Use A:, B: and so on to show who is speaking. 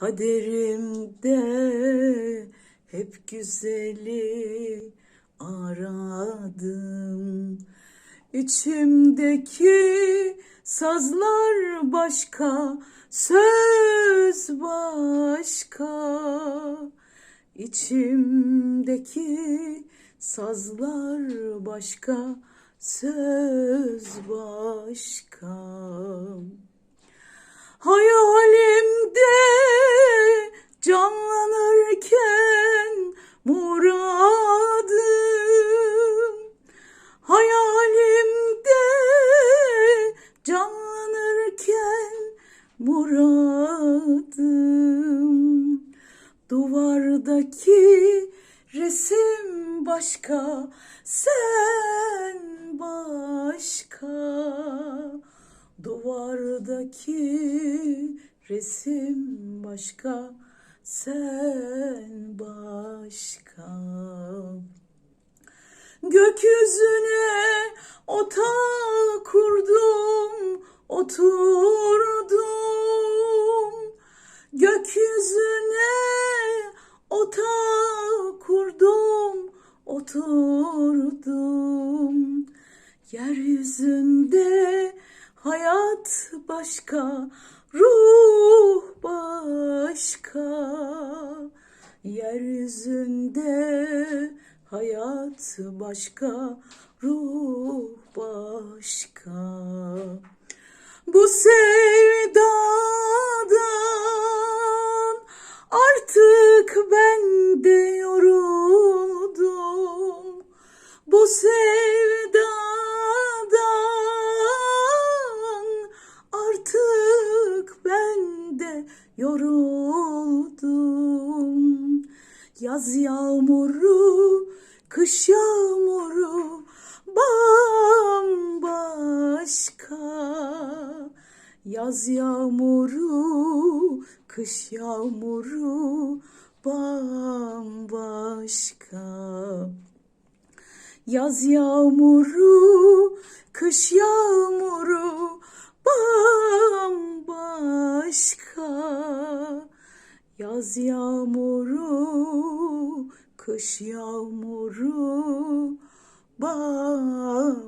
A: Kaderimde hep güzeli aradım. İçimdeki sazlar başka, söz başka. İçimdeki sazlar başka, söz başka. Hayalimde muradım Duvardaki resim başka, sen başka Duvardaki resim başka, sen başka. Gökyüzüne otağı kurdum, oturdum. Gökyüzüne otağı kurdum, oturdum. Yeryüzünde hayat başka, ruh başka. Yeryüzünde hayat başka, ruh başka. Bu sevdadan Bu sevdadan artık ben de yoruldum. Yaz yağmuru, kış yağmuru bambaşka. Yaz yağmuru, kış yağmuru bambaşka. Yaz yağmuru, kış yağmuru bambaşka. Yaz yağmuru, kış yağmuru bambaşka.